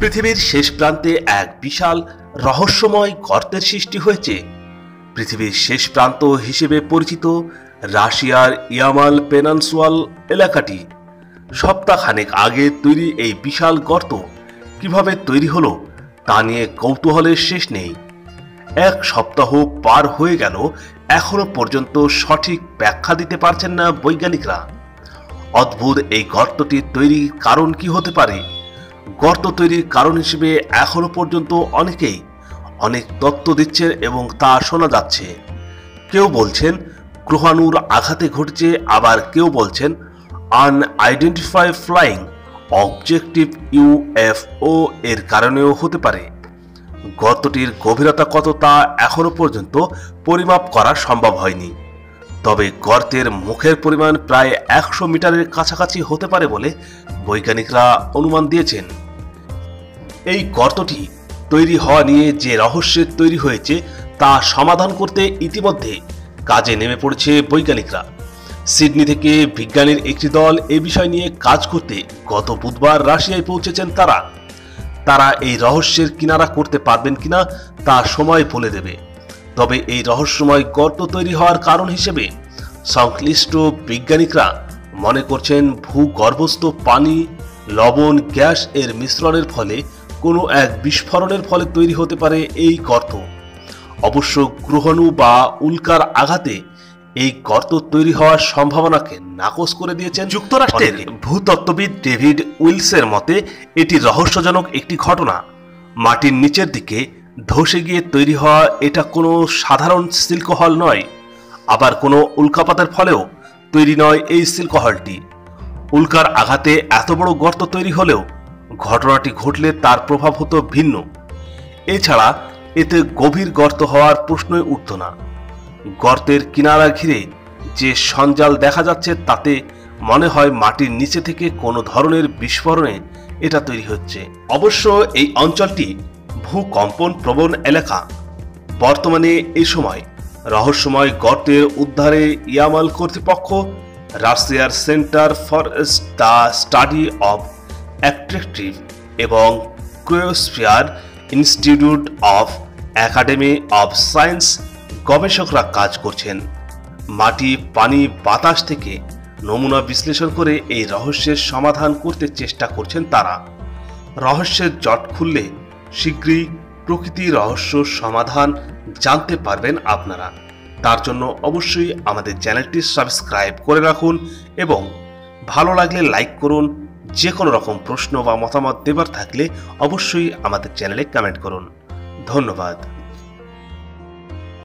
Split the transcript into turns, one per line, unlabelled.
পৃথিবীর শেষ প্রান্তে এক বিশাল রহস্যময় গর্তের সৃষ্টি হয়েছে। পৃথিবীর শেষ প্রান্ত হিসেবে পরিচিত রাশিয়ার ইয়ামাল পেনানসুয়াল এলাকাটি। সপ্তাহখানেক আগে তৈরি এই বিশাল গর্ত কীভাবে তৈরি হলো তা নিয়ে কৌতূহলের শেষ নেই। এক সপ্তাহ পার হয়ে গেল, এখনও পর্যন্ত সঠিক ব্যাখ্যা দিতে পারছেন না বৈজ্ঞানিকরা। অদ্ভুত এই গর্তটি তৈরি কারণ কি হতে পারে? গর্ত তৈরির কারণ হিসেবে এখনও পর্যন্ত অনেকেই অনেক তত্ত্ব দিচ্ছেন এবং তা শোনা যাচ্ছে। কেউ বলছেন, গ্রহাণুর আঘাতে ঘটেছে, আবার কেউ বলছেন আনআইডেন্টিফাই ফ্লাইং অবজেক্টিভ ইউএফও এর কারণেও হতে পারে। গর্তটির গভীরতা কত তা এখনও পর্যন্ত পরিমাপ করা সম্ভব হয়নি। তবে গর্তের মুখের পরিমাণ প্রায় একশো মিটারের কাছাকাছি হতে পারে বলে বৈজ্ঞানিকরা অনুমান দিয়েছেন। এই গর্তটি তৈরি হওয়া নিয়ে যে রহস্যের তৈরি হয়েছে তা সমাধান করতে ইতিমধ্যে কাজে নেমে পড়েছে বৈজ্ঞানিকরা। সিডনি থেকে বিজ্ঞানীর একটি দল এ বিষয় নিয়ে কাজ করতে গত বুধবার রাশিয়ায় পৌঁছেছেন তারা। তারা এই রহস্যের কিনারা করতে পারবেন কিনা তা সময় বলে দেবে। তবে এই রহস্যময় গর্ত তৈরি হওয়ার কারণ হিসেবে সংশ্লিষ্ট বিজ্ঞানীরা মনে করছেন ভূগর্ভস্থ পানি লবণ গ্যাস এর মিশ্রণের ফলে কোনো এক বিস্ফোরণের ফলে তৈরি হতে পারে এই গর্ত। অবশ্য গ্রহণু বা উল্কার আঘাতে এই গর্ত তৈরি হওয়ার সম্ভাবনাকে নাকচ করে দিয়েছেন যুক্তরাষ্ট্রের ভূতত্ত্ববিদ ডেভিড উইলসের মতে এটি রহস্যজনক একটি ঘটনা। মাটির নিচের দিকে ধসে গিয়ে তৈরি হওয়া এটা কোনো সাধারণ সিল্কহল নয়, আবার কোনো উল্কাপাতের ফলেও তৈরি নয় এই সিল্কহলটি। উল্কার আঘাতে এত বড় গর্ত তৈরি হলেও ঘটনাটি ঘটলে তার প্রভাব হতো ভিন্ন। এছাড়া এতে গভীর গর্ত হওয়ার প্রশ্নই উঠত না। গর্তের কিনারা ঘিরে যে সঞ্জাল দেখা যাচ্ছে তাতে মনে হয় মাটির নিচে থেকে কোনো ধরনের বিস্ফোরণে এটা তৈরি হচ্ছে। অবশ্য এই অঞ্চলটি ভূকম্পন প্রবণ এলাকা। বর্তমানে এই সময় রহস্যময় গর্তের উদ্ধারে ইয়ামাল কর্তৃপক্ষ রাশিয়ার centre for the study of attractive এবং cryosphere institute of academy of science গবেষকরা কাজ করছেন। মাটি, পানি, বাতাস থেকে নমুনা বিশ্লেষণ করে এই রহস্যের সমাধান করতে চেষ্টা করছেন তারা। রহস্যের জট খুললে শীঘ্রই প্রকৃতি রহস্য সমাধান জানতে পারবেন আপনারা। তার জন্য অবশ্যই আমাদের চ্যানেলটি সাবস্ক্রাইব করে রাখুন এবং ভালো লাগলে লাইক করুন। যে কোনো রকম প্রশ্ন বা মতামত দেবার থাকলে অবশ্যই আমাদের চ্যানেলে কমেন্ট করুন। ধন্যবাদ।